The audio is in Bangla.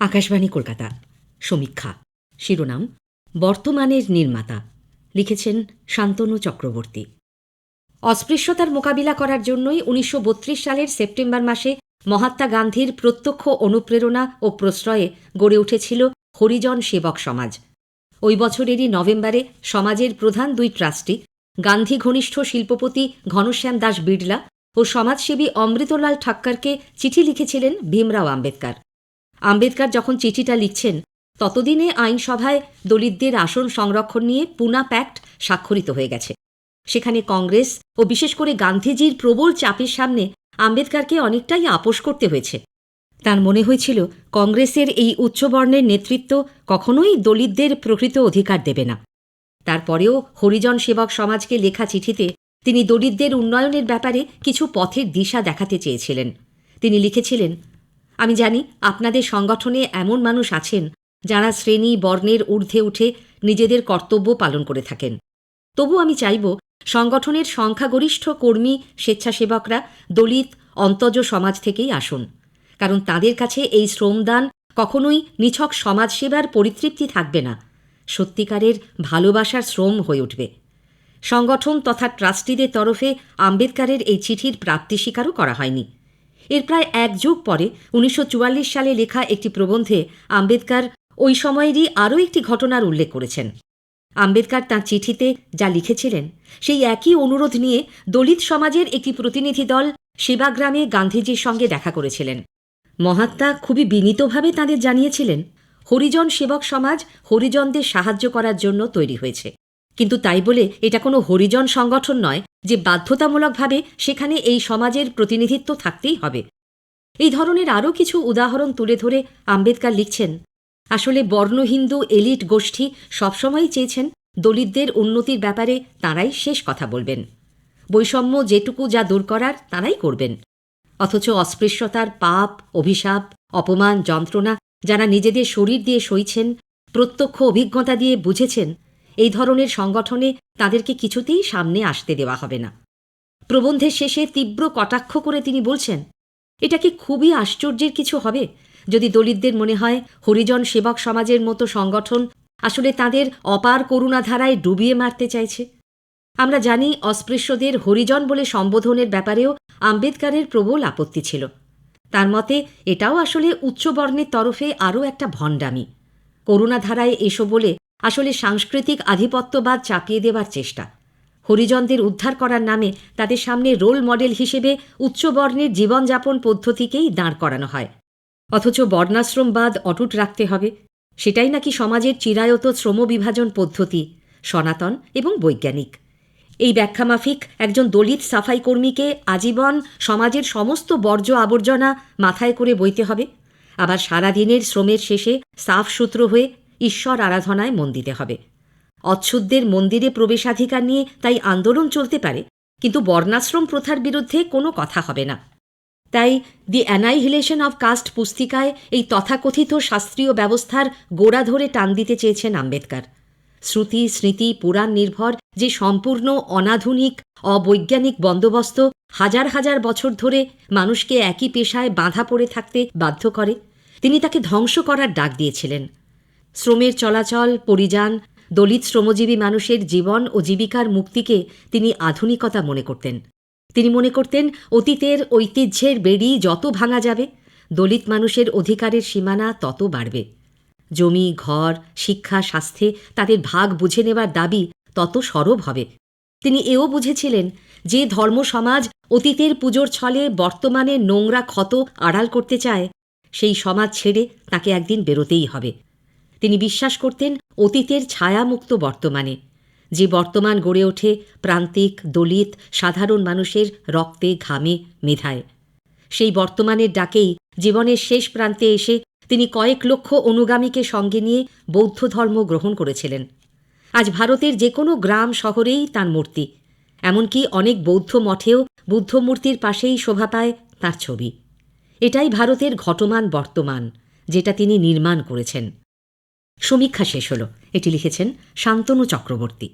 আকাশবাণী কলকাতা। সমীক্ষা। শিরোনাম, বর্তমানের নির্মাতা। লিখেছেন শান্তনু চক্রবর্তী। অস্পৃশ্যতার মোকাবিলা করার জন্যই উনিশশো বত্রিশ সালের সেপ্টেম্বর মাসে মহাত্মা গান্ধীর প্রত্যক্ষ অনুপ্রেরণা ও প্রশ্রয়ে গড়ে উঠেছিল হরিজন সেবক সমাজ। ওই বছরেরই নভেম্বরে সমাজের প্রধান দুই ট্রাস্টি, গান্ধী ঘনিষ্ঠ শিল্পপতি ঘনশ্যাম দাস বিড়লা ও সমাজসেবী অমৃতলাল ঠাক্করকে চিঠি লিখেছিলেন ভীমরাও আম্বেদকর। আম্বেদকর যখন চিঠিটা লিখছেন, ততদিনে আইনসভায় দলিতদের আসন সংরক্ষণ নিয়ে পুনা প্যাক্ট স্বাক্ষরিত হয়ে গেছে। সেখানে কংগ্রেস ও বিশেষ করে গান্ধীজির প্রবল চাপের সামনে আম্বেদকরকে অনেকটাই আপোষ করতে হয়েছে। তার মনে হয়েছিল, কংগ্রেসের এই উচ্চবর্ণের নেতৃত্ব কখনোই দলিতদের প্রকৃত অধিকার দেবে না। তারপরেও হরিজন সেবক সমাজকে লেখা চিঠিতে তিনি দলিতদের উন্নয়নের ব্যাপারে কিছু পথের দিশা দেখাতে চেয়েছিলেন। তিনি লিখেছিলেন আমি জানি আপনাদের সংগঠনে এমন মানুষ আছেন যারা শ্রেণি বর্ণের ঊর্ধ্বে উঠে নিজেদের কর্তব্য পালন করে থাকেন। তবু আমি চাইব সংগঠনের সংখ্যাগরিষ্ঠ কর্মী, স্বেচ্ছাসেবকরা, দলিত, অন্তজ সমাজ থেকেই আসুন, কারণ তাদের কাছে এই শ্রমদান কখনোই নিছক সমাজসেবার পরিতৃপ্তি থাকবে না। সত্যিকারের ভালোবাসার শ্রম হয়ে উঠবে। সংগঠন তথা ট্রাস্টিদের তরফে আম্বেদকারের এই চিঠির প্রাপ্তি স্বীকারও করা হয়নি। এর প্রায় এক যুগ পরে উনিশশো চুয়াল্লিশ সালে লেখা একটি প্রবন্ধে আম্বেদকর ওই সময়েরই আরও একটি ঘটনার উল্লেখ করেছেন। আম্বেদকর তাঁর চিঠিতে যা লিখেছিলেন, সেই একই অনুরোধ নিয়ে দলিত সমাজের একটি প্রতিনিধি দল সেবাগ্রামে গান্ধীজির সঙ্গে দেখা করেছিলেন। মহাত্মা খুবই বিনীতভাবে তাঁদের জানিয়েছিলেন, হরিজন সেবক সমাজ হরিজনদের সাহায্য করার জন্য তৈরি হয়েছে। কিন্তু তাই বলে এটা কোনো হরিজন সংগঠন নয় যে বাধ্যতামূলকভাবে সেখানে এই সমাজের প্রতিনিধিত্ব থাকতেই হবে। এই ধরনের আরও কিছু উদাহরণ তুলে ধরে আম্বেদকর লিখছেন, আসলে বর্ণহিন্দু এলিট গোষ্ঠী সবসময়ই চেয়েছেন দলিতদের উন্নতির ব্যাপারে তাঁরাই শেষ কথা বলবেন। বৈষম্য যেটুকু যা দূর করার তাঁরাই করবেন। অথচ অস্পৃশ্যতার পাপ, অভিশাপ, অপমান, যন্ত্রণা যারা নিজেদের শরীর দিয়ে সইছেন, প্রত্যক্ষ অভিজ্ঞতা দিয়ে বুঝেছেন এই ধরনের সংগঠনে তাদেরকে কিছুতেই সামনে আসতে দেওয়া হবে না। প্রবন্ধের শেষে তীব্র কটাক্ষ করে তিনি বলছেন, এটা কি খুবই আশ্চর্যের কিছু হবে? যদি দলিতদের মনে হয় হরিজন সেবক সমাজের মতো সংগঠন আসলে তাদের অপার করুণাধারায় ডুবিয়ে মারতে চাইছে। আমরা জানি অস্পৃশ্যদের হরিজন বলে সম্বোধনের ব্যাপারেও আম্বেদকারের প্রবল আপত্তি ছিল। তার মতে এটাও আসলে উচ্চবর্ণের তরফে আরও একটা ভণ্ডামি। করুণাধারায় এসো বলে আসলে সাংস্কৃতিক আধিপত্যবাদ চাপিয়ে দেওয়ার চেষ্টা। হরিজনদের উদ্ধার করার নামে তাদের সামনে রোল মডেল হিসেবে উচ্চবর্ণের জীবনযাপন পদ্ধতিকেই দাঁড় করানো হয়। অথচ বর্ণাশ্রমবাদ অটুট রাখতে হবে। সেটাই নাকি সমাজের চিরায়ত শ্রমবিভাজন পদ্ধতি, সনাতন এবং বৈজ্ঞানিক। এই ব্যাখ্যামাফিক একজন দলিত সাফাই কর্মীকে আজীবন সমাজের সমস্ত বর্জ্য আবর্জনা মাথায় করে বইতে হবে। আবার সারাদিনের শ্রমের শেষে সাফ সূত্র হয়ে ঈশ্বর আরাধনায় মন দিতে হবে। অচ্ছুতদের মন্দিরে প্রবেশাধিকার নিয়ে তাই আন্দোলন চলতে পারে, কিন্তু বর্ণাশ্রম প্রথার বিরুদ্ধে কোনো কথা হবে না। তাই দি অ্যানাইহিলেশন অব কাস্ট পুস্তিকায় এই তথাকথিত শাস্ত্রীয় ব্যবস্থার গোড়া ধরে টান দিতে চেয়েছেন আম্বেদকর। শ্রুতি, স্মৃতি, পুরাণ নির্ভর যে সম্পূর্ণ, অনাধুনিক, অবৈজ্ঞানিক বন্দোবস্ত হাজার হাজার বছর ধরে মানুষকে একই পেশায় বাঁধা পড়ে থাকতে বাধ্য করে, তিনি তাকে ধ্বংস করার ডাক দিয়েছিলেন। শ্রমের চলাচল, পরিযান, দলিত শ্রমজীবী মানুষের জীবন ও জীবিকার মুক্তিকে তিনি আধুনিকতা মনে করতেন। তিনি মনে করতেন, অতীতের ঐতিহ্যের বেড়ি যত ভাঙা যাবে, দলিত মানুষের অধিকারের সীমানা তত বাড়বে। জমি, ঘর, শিক্ষা, স্বাস্থ্যে তাদের ভাগ বুঝে নেবার দাবি তত সরব হবে। তিনি এও বুঝেছিলেন যে ধর্ম সমাজ অতীতের পুজোর ছলে বর্তমানে নোংরা ক্ষত আড়াল করতে চায়, সেই সমাজ ছেড়ে তাকে একদিন বেরোতেই হবে। তিনি বিশ্বাস করতেন অতীতের ছায়ামুক্ত বর্তমানে। যে বর্তমান গড়ে ওঠে প্রান্তিক, দলিত, সাধারণ মানুষের রক্তে ঘামে, মেধায়। সেই বর্তমানের ডাকেই জীবনের শেষ প্রান্তে এসে তিনি কয়েক লক্ষ অনুগামীকে সঙ্গে নিয়ে বৌদ্ধ ধর্ম গ্রহণ করেছিলেন। আজ ভারতের যে কোনো গ্রাম শহরেই তার মূর্তি। এমনকি অনেক বৌদ্ধ মঠেও বুদ্ধমূর্তির পাশেই শোভা পায় তার ছবি। এটাই ভারতের ঘটমান বর্তমান, যেটা তিনি নির্মাণ করেছেন। সমীক্ষা শেষ হলো। এটি লিখেছেন শান্তনু চক্রবর্তী।